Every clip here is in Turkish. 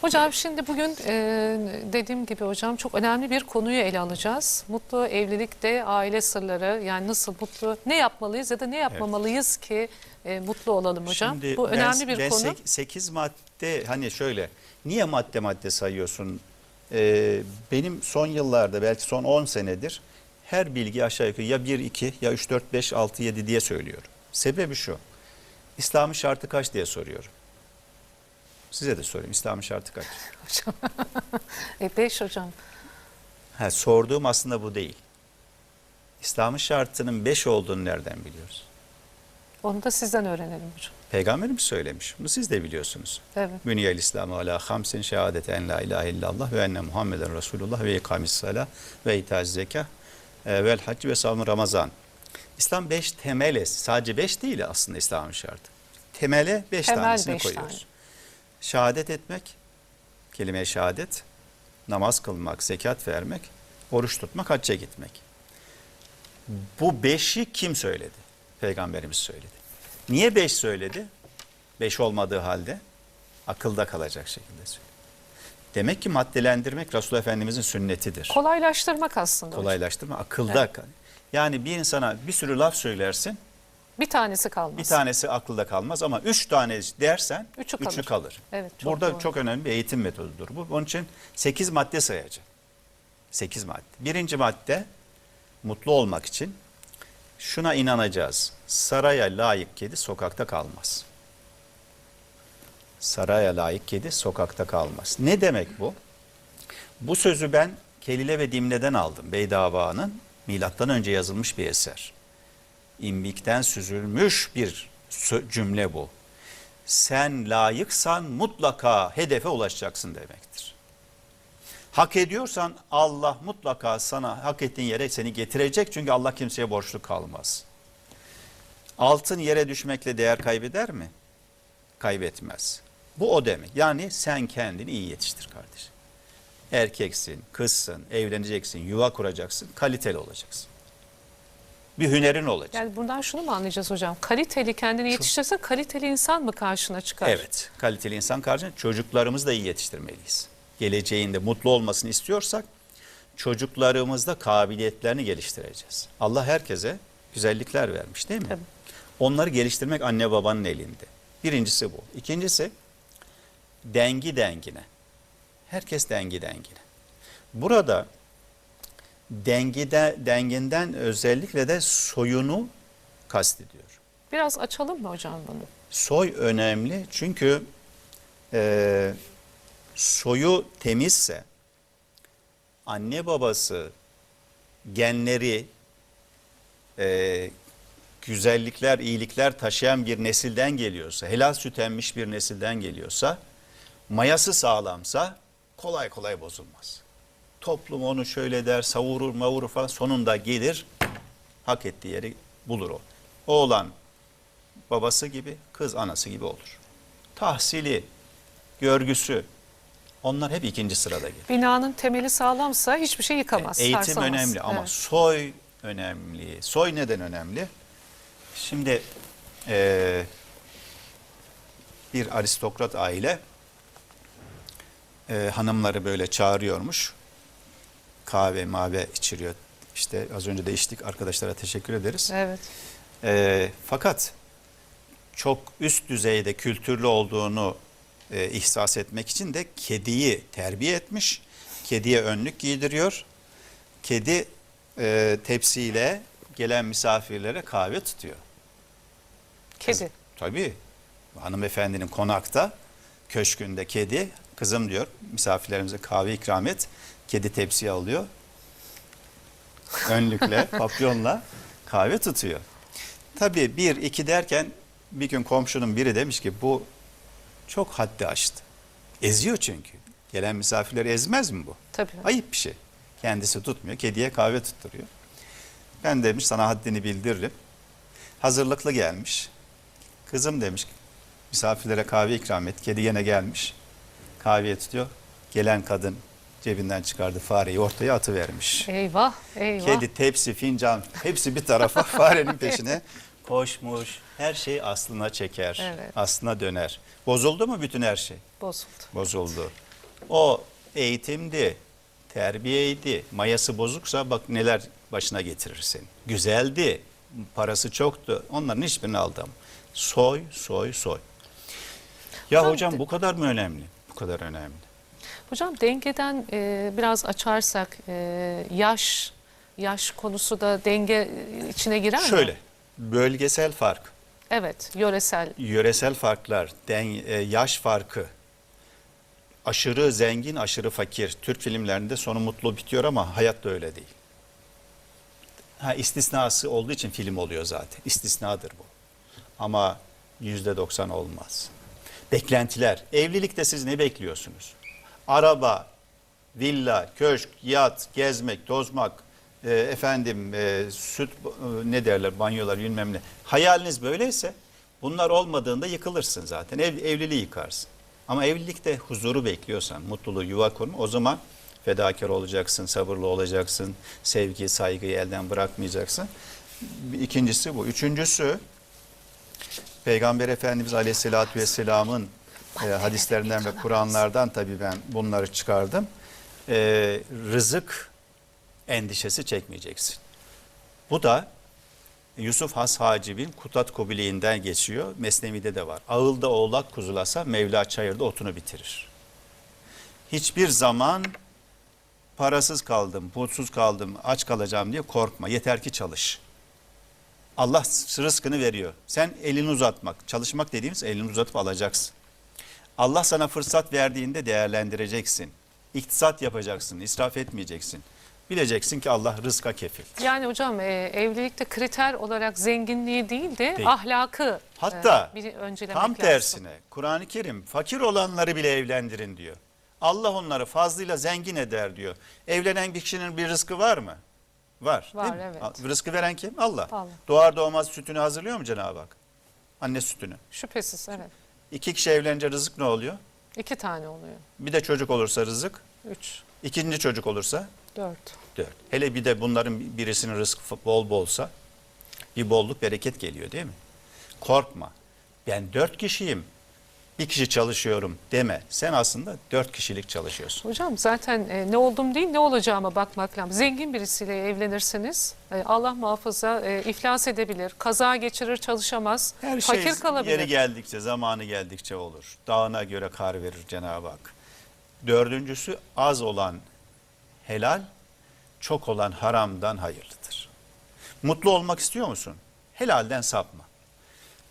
Hocam şimdi bugün e, dediğim gibi hocam çok önemli bir konuyu ele alacağız. Mutlu evlilikte aile sırları yani nasıl mutlu ne yapmalıyız ya da ne yapmamalıyız ki e, mutlu olalım hocam. Şimdi Bu ben- önemli bir ben konu. 8 madde hani şöyle niye madde madde sayıyorsun? Ee, benim son yıllarda belki son 10 senedir her bilgi aşağı yukarı ya 1 2 ya 3 4 5 6 7 diye söylüyorum. Sebebi şu. İslam'ın şartı kaç diye soruyorum. Size de sorayım İslam'ın şartı kaç? E, beş hocam. Ha, sorduğum aslında bu değil. İslam'ın şartının 5 olduğunu nereden biliyoruz? Onu da sizden öğrenelim hocam. Peygamberimiz söylemiş. Bunu siz de biliyorsunuz. Evet. Büniyel İslamu ala hamsin şehadete en la ilahe illallah ve enne Muhammeden Resulullah ve ikamis salah ve itaz zeka e, vel hac ve savun ramazan. İslam beş temel, sadece beş değil aslında İslam'ın şartı. Temele beş Temel tanesini beş koyuyoruz. tane. Şehadet etmek, kelime-i şehadet, namaz kılmak, zekat vermek, oruç tutmak, hacca gitmek. Bu beşi kim söyledi? Peygamberimiz söyledi. Niye beş söyledi? Beş olmadığı halde akılda kalacak şekilde söyledi. Demek ki maddelendirmek Resul Efendimizin sünnetidir. Kolaylaştırmak aslında. Kolaylaştırma akılda kal. Yani bir insana bir sürü laf söylersin, Bir tanesi kalmaz. bir tanesi akılda kalmaz ama üç tane dersen Üçü üçü kalır. kalır. Evet, çok Burada doğru. çok önemli bir eğitim metodudur bu. Onun için sekiz madde sayacağım. Sekiz madde. Birinci madde mutlu olmak için şuna inanacağız. Saraya layık kedi sokakta kalmaz. Saraya layık kedi sokakta kalmaz. Ne demek bu? Bu sözü ben Kelile ve Dimne'den aldım. Beydava'nın milattan önce yazılmış bir eser. İmbikten süzülmüş bir cümle bu. Sen layıksan mutlaka hedefe ulaşacaksın demektir. Hak ediyorsan Allah mutlaka sana hak ettiğin yere seni getirecek çünkü Allah kimseye borçlu kalmaz. Altın yere düşmekle değer kaybeder mi? Kaybetmez. Bu o demek. Yani sen kendini iyi yetiştir kardeşim. Erkeksin, kızsın, evleneceksin, yuva kuracaksın, kaliteli olacaksın. Bir hünerin olacak. Yani buradan şunu mu anlayacağız hocam? Kaliteli kendini yetiştirirsen kaliteli insan mı karşına çıkar? Evet, kaliteli insan karşısında çocuklarımızı da iyi yetiştirmeliyiz. Geleceğinde mutlu olmasını istiyorsak çocuklarımızda kabiliyetlerini geliştireceğiz. Allah herkese güzellikler vermiş değil mi? Tabii. Onları geliştirmek anne babanın elinde. Birincisi bu. İkincisi dengi dengine. Herkes dengi dengine. Burada dengide, denginden özellikle de soyunu kastediyor. Biraz açalım mı hocam bunu? Soy önemli çünkü e, soyu temizse anne babası genleri e, güzellikler, iyilikler taşıyan bir nesilden geliyorsa, helal süt emmiş bir nesilden geliyorsa, mayası sağlamsa kolay kolay bozulmaz. Toplum onu şöyle der, savurur, mavurur falan sonunda gelir, hak ettiği yeri bulur o. Oğlan babası gibi, kız anası gibi olur. Tahsili, görgüsü onlar hep ikinci sırada gelir. Binanın temeli sağlamsa hiçbir şey yıkamaz. Eğitim sarsamaz. önemli ama Evet. soy önemli. Soy neden önemli? Şimdi eee, bir aristokrat aile eee, hanımları böyle çağırıyormuş. Kahve mave içiriyor. İşte az önce de içtik arkadaşlara teşekkür ederiz. Evet. Ee, fakat çok üst düzeyde kültürlü olduğunu e, ihsas etmek için de kediyi terbiye etmiş. Kediye önlük giydiriyor. Kedi e, tepsiyle gelen misafirlere kahve tutuyor. Kedi. Tabii hanımefendinin konakta köşkünde kedi kızım diyor misafirlerimize kahve ikram et. Kedi tepsiye alıyor. Önlükle, papyonla kahve tutuyor. Tabii bir iki derken bir gün komşunun biri demiş ki bu çok haddi aştı. Eziyor çünkü. Gelen misafirleri ezmez mi bu? Tabii. Ayıp bir şey. Kendisi tutmuyor. Kediye kahve tutturuyor. Ben demiş sana haddini bildiririm. Hazırlıklı gelmiş. Kızım demiş misafirlere kahve ikram et. Kedi yine gelmiş. Kahveye tutuyor. Gelen kadın cebinden çıkardı fareyi ortaya atıvermiş. Eyvah, eyvah. Kedi, tepsi, fincan hepsi bir tarafa farenin peşine koşmuş. Her şey aslına çeker. Evet. Aslına döner. Bozuldu mu bütün her şey? Bozuldu. bozuldu. O eğitimdi, terbiyeydi. Mayası bozuksa bak neler başına getirir seni. Güzeldi, parası çoktu. Onların hiçbirini aldım. Soy, soy, soy. Ya Hocam, bu kadar mı önemli? Bu kadar önemli. Hocam dengeden e, biraz açarsak e, yaş yaş konusu da denge e, içine girer mi? Şöyle, bölgesel fark, Evet, yöresel. yöresel farklar, den, e, yaş farkı, aşırı zengin, aşırı fakir. Türk filmlerinde sonu mutlu bitiyor ama hayat da öyle değil. Ha, istisnası olduğu için film oluyor zaten. İstisnadır bu. Ama yüzde doksan olmaz. Beklentiler. Evlilikte siz ne bekliyorsunuz? Araba, villa, köşk, yat, gezmek, tozmak, e, efendim e, süt e, ne derler banyolar bilmem ne. Hayaliniz böyleyse bunlar olmadığında yıkılırsın zaten. Ev, evliliği yıkarsın. Ama evlilikte huzuru bekliyorsan, mutluluğu, yuva kurma o zaman fedakar olacaksın, sabırlı olacaksın, sevgi, saygıyı elden bırakmayacaksın. İkincisi bu. Üçüncüsü Peygamber Efendimiz Aleyhisselatü Vesselam'ın e, hadislerinden ve Kur'anlardan tabii ben bunları çıkardım. E, rızık endişesi çekmeyeceksin. Bu da Yusuf Has Hacib'in Kutat Kubiliğinden geçiyor. Mesnevi'de de var. Ağılda oğlak kuzulasa Mevla çayırda otunu bitirir. Hiçbir zaman parasız kaldım, pulsuz kaldım, aç kalacağım diye korkma. Yeter ki çalış. Allah rızkını veriyor. Sen elini uzatmak, çalışmak dediğimiz elini uzatıp alacaksın. Allah sana fırsat verdiğinde değerlendireceksin. İktisat yapacaksın, israf etmeyeceksin. Bileceksin ki Allah rızka kefil. Yani hocam e, evlilikte kriter olarak zenginliği değil de Değil. ahlakı Hatta e, bir öncelemek Tam tersine Kur'an-ı Kerim fakir olanları bile evlendirin diyor. Allah onları fazlıyla zengin eder diyor. Evlenen bir kişinin bir rızkı var mı? Var. Var, değil mi? evet. Rızkı veren kim? Allah. Allah. Doğar doğmaz sütünü hazırlıyor mu Cenab-ı Hak? Anne sütünü. Şüphesiz evet. İki kişi evlenince rızık ne oluyor? İki tane oluyor. Bir de çocuk olursa rızık. Üç, ikinci çocuk olursa dört. dört. Hele bir de bunların birisinin rızkı bol bolsa bir bolluk bereket geliyor değil mi? Korkma. Ben dört kişiyim. Bir kişi çalışıyorum deme. Sen aslında dört kişilik çalışıyorsun. Hocam zaten e, ne oldum değil ne olacağıma bakmak lazım. Zengin birisiyle evlenirseniz e, Allah muhafaza e, iflas edebilir, kaza geçirir, çalışamaz, Her şey fakir kalabilir. yeri geldikçe, zamanı geldikçe olur. Dağına göre kar verir Cenab-ı Hak. Dördüncüsü az olan helal, çok olan haramdan hayırlıdır. Mutlu olmak istiyor musun? Helalden sapma.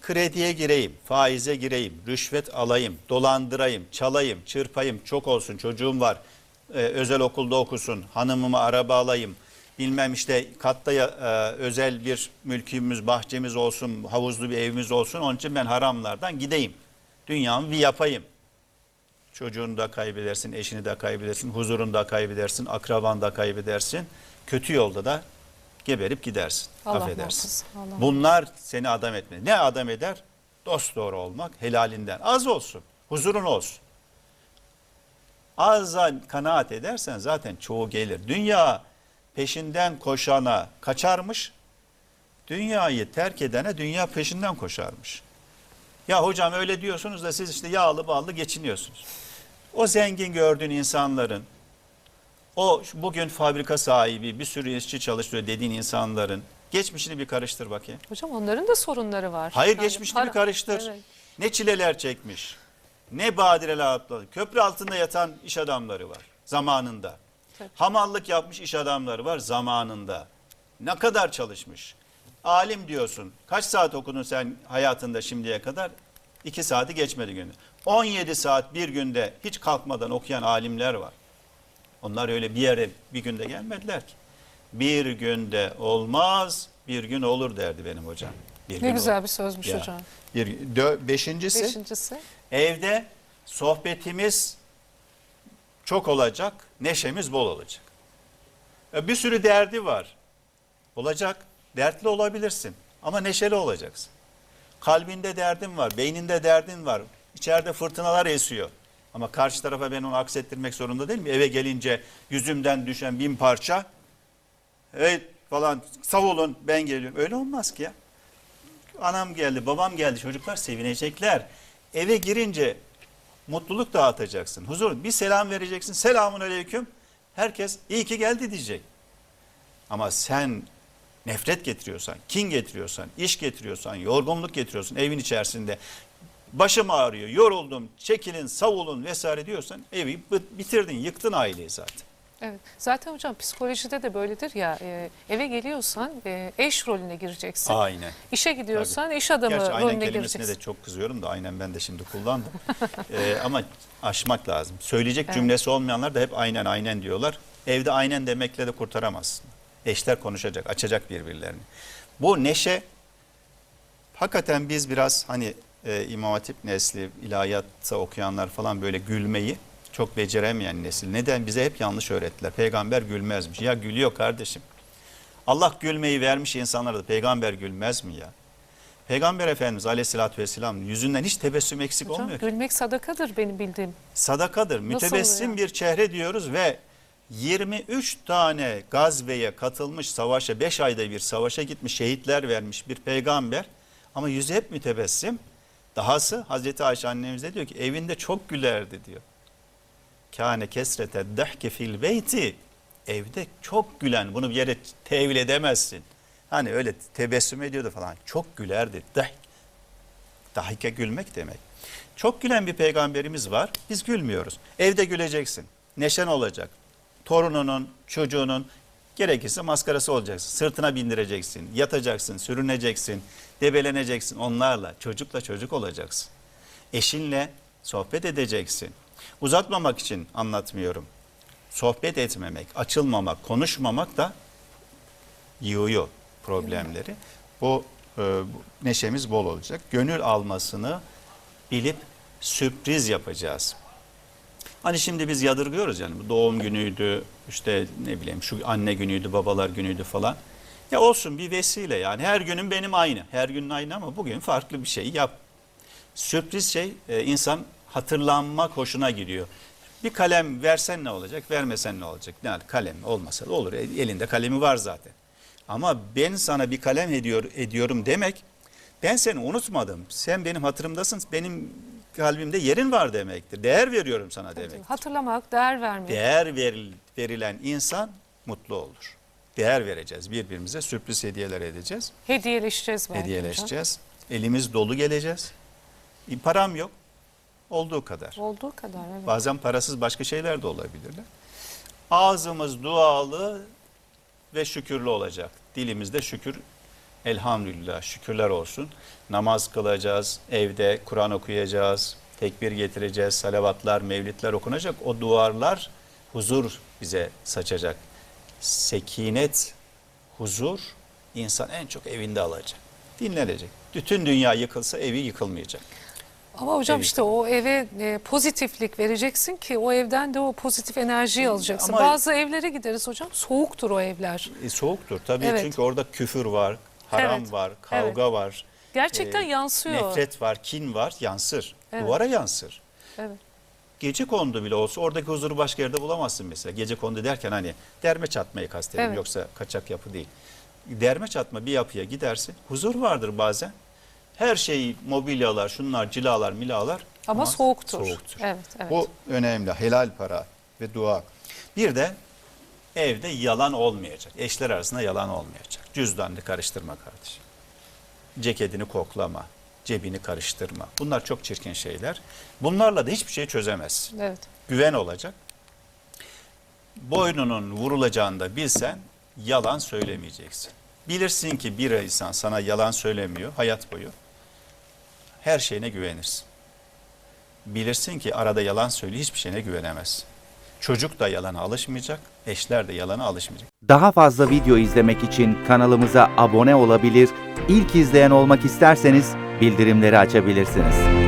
Krediye gireyim, faize gireyim, rüşvet alayım, dolandırayım, çalayım, çırpayım, çok olsun çocuğum var, e, özel okulda okusun, hanımıma araba alayım, bilmem işte katta e, özel bir mülkümüz, bahçemiz olsun, havuzlu bir evimiz olsun, onun için ben haramlardan gideyim. Dünyamı bir yapayım. Çocuğunu da kaybedersin, eşini de kaybedersin, huzurunu da kaybedersin, akraban da kaybedersin. Kötü yolda da geberip gidersin. Allah affedersin. Allah Bunlar seni adam etmez. Ne adam eder? Dost doğru olmak, helalinden. Az olsun, huzurun olsun. Azza kanaat edersen zaten çoğu gelir. Dünya peşinden koşana kaçarmış. Dünyayı terk edene dünya peşinden koşarmış. Ya hocam öyle diyorsunuz da siz işte yağlı ballı geçiniyorsunuz. O zengin gördüğün insanların, o bugün fabrika sahibi, bir sürü işçi çalıştırıyor dediğin insanların geçmişini bir karıştır bakayım. Hocam onların da sorunları var. Hayır Yani geçmişini para- bir karıştır. Evet. Ne çileler çekmiş, ne badireler atladı. Köprü altında yatan iş adamları var zamanında. Tabii. Hamallık yapmış iş adamları var zamanında. Ne kadar çalışmış. Alim diyorsun. Kaç saat okudun sen hayatında şimdiye kadar? İki saati geçmedi günde. 17 saat bir günde hiç kalkmadan okuyan alimler var. Onlar öyle bir yere bir günde gelmediler ki. Bir günde olmaz, bir gün olur derdi benim hocam. Bir Ne güzel olur. bir sözmüş Ya. hocam. Bir, dö- beşincisi Beşincisi. evde sohbetimiz çok olacak, neşemiz bol olacak. E, Bir sürü derdi var. Olacak, dertli olabilirsin ama neşeli olacaksın. Kalbinde derdin var, beyninde derdin var. İçeride fırtınalar esiyor. Ama karşı tarafa ben onu aksettirmek zorunda değilim. Eve gelince yüzümden düşen bin parça, evet falan savulun ben geliyorum. Öyle olmaz ki ya. Anam geldi, babam geldi, çocuklar sevinecekler. Eve girince Mutluluk dağıtacaksın. Huzur. Bir selam vereceksin. Selamun aleyküm. Herkes iyi ki geldi diyecek. Ama sen nefret getiriyorsan, kin getiriyorsan, iş getiriyorsan, yorgunluk getiriyorsan evin içerisinde başım ağrıyor, yoruldum, çekilin, savulun vesaire diyorsan evi bit- bitirdin, yıktın aileyi zaten. Evet. Zaten hocam psikolojide de böyledir ya e, eve geliyorsan e, eş rolüne gireceksin. Aynen. İşe gidiyorsan iş adamı Gerçi aynen rolüne kelimesine gireceksin. de çok kızıyorum da aynen ben de şimdi kullandım. Ee, ama aşmak lazım. Söyleyecek Evet. cümlesi olmayanlar da hep aynen aynen diyorlar. Evde aynen demekle de kurtaramazsın. Eşler konuşacak, açacak birbirlerini. Bu neşe hakikaten biz biraz hani e, İmam Hatip nesli, ilahiyatta okuyanlar falan böyle gülmeyi çok beceremeyen nesil. Neden? Bize hep yanlış öğrettiler. Peygamber gülmezmiş. Ya gülüyor kardeşim. Allah gülmeyi vermiş insanlara da peygamber gülmez mi ya? Peygamber Efendimiz Aleyhisselatü Vesselam yüzünden hiç tebessüm eksik Hocam, olmuyor. ki. gülmek sadakadır benim bildiğim. Sadakadır. Mütebessim bir çehre diyoruz ve 23 tane gazveye katılmış savaşa, 5 ayda bir savaşa gitmiş, şehitler vermiş bir peygamber. Ama yüzü hep mütebessim. Dahası Hazreti Ayşe annemiz de diyor ki evinde çok gülerdi diyor. Kâne kesrete dehke fil beyti. Evde çok gülen bunu bir yere tevil edemezsin. Hani öyle tebessüm ediyordu falan. Çok gülerdi. Dehk. Dahike gülmek demek. Çok gülen bir peygamberimiz var. Biz gülmüyoruz. Evde güleceksin. Neşen olacak. Torununun, çocuğunun gerekirse maskarası olacaksın. Sırtına bindireceksin. Yatacaksın, sürüneceksin, debeleneceksin onlarla. Çocukla çocuk olacaksın. Eşinle sohbet edeceksin. Uzatmamak için anlatmıyorum. Sohbet etmemek, açılmamak, konuşmamak da yığıyor problemleri. Bu e, neşemiz bol olacak. Gönül almasını bilip sürpriz yapacağız. Hani şimdi biz yadırgıyoruz yani bu doğum günüydü, işte ne bileyim şu anne günüydü, babalar günüydü falan. Ya olsun bir vesile yani her günüm benim aynı. Her günün aynı ama bugün farklı bir şey yap. Sürpriz şey e, insan hatırlanmak hoşuna gidiyor. Bir kalem versen ne olacak, vermesen ne olacak? Yani kalem olmasa da olur. E, Elinde kalemi var zaten. Ama ben sana bir kalem ediyor, ediyorum demek, ben seni unutmadım. Sen benim hatırımdasın, benim kalbimde yerin var demektir. Değer veriyorum sana demek. Hatırlamak, değer vermek. Değer veril- verilen insan mutlu olur. Değer vereceğiz birbirimize, sürpriz hediyeler edeceğiz, Hediyeleşeceğiz belki hocam. hediyeleşeceğiz. Elimiz dolu geleceğiz. E, Param yok, olduğu kadar. Olduğu kadar evet. Bazen parasız başka şeyler de olabilirler. Ağzımız dualı ve şükürlü olacak. Dilimizde şükür, elhamdülillah şükürler olsun. Namaz kılacağız, evde Kur'an okuyacağız, tekbir getireceğiz, salavatlar, mevlitler okunacak. O duvarlar huzur bize saçacak. Sekinet, huzur insan en çok evinde alacak. Dinlenecek. Bütün dünya yıkılsa evi yıkılmayacak. Ama hocam Evet. işte o eve e, pozitiflik vereceksin ki o evden de o pozitif enerjiyi alacaksın. Ama- Bazı evlere gideriz hocam soğuktur o evler. E, soğuktur tabii Evet. çünkü orada küfür var, haram Evet, var, kavga var, Gerçekten e, yansıyor. nefret var, kin var, yansır. Evet. Duvara yansır. Evet. Gece kondu bile olsa oradaki huzuru başka yerde bulamazsın mesela. Gece kondu derken hani derme çatmayı kastediyorum Evet. yoksa kaçak yapı değil. Derme çatma bir yapıya gidersin. Huzur vardır bazen. Her şey mobilyalar, şunlar, cilalar, milalar Ama, soğuktur. soğuktur. Evet, evet. Bu önemli. Helal para ve dua. Bir de evde yalan olmayacak. Eşler arasında yalan olmayacak. Cüzdanını karıştırma kardeşim. Ceketini koklama. Cebini karıştırma. Bunlar çok çirkin şeyler. Bunlarla da hiçbir şey çözemezsin. Evet. Güven olacak. Boynunun vurulacağını da bilsen yalan söylemeyeceksin. Bilirsin ki bir insan sana yalan söylemiyor hayat boyu. Her şeyine güvenirsin. Bilirsin ki arada yalan söylüyor hiçbir şeyine güvenemezsin. Çocuk da yalana alışmayacak, eşler de yalana alışmayacak. Daha fazla video izlemek için kanalımıza abone olabilir, ilk izleyen olmak isterseniz bildirimleri açabilirsiniz.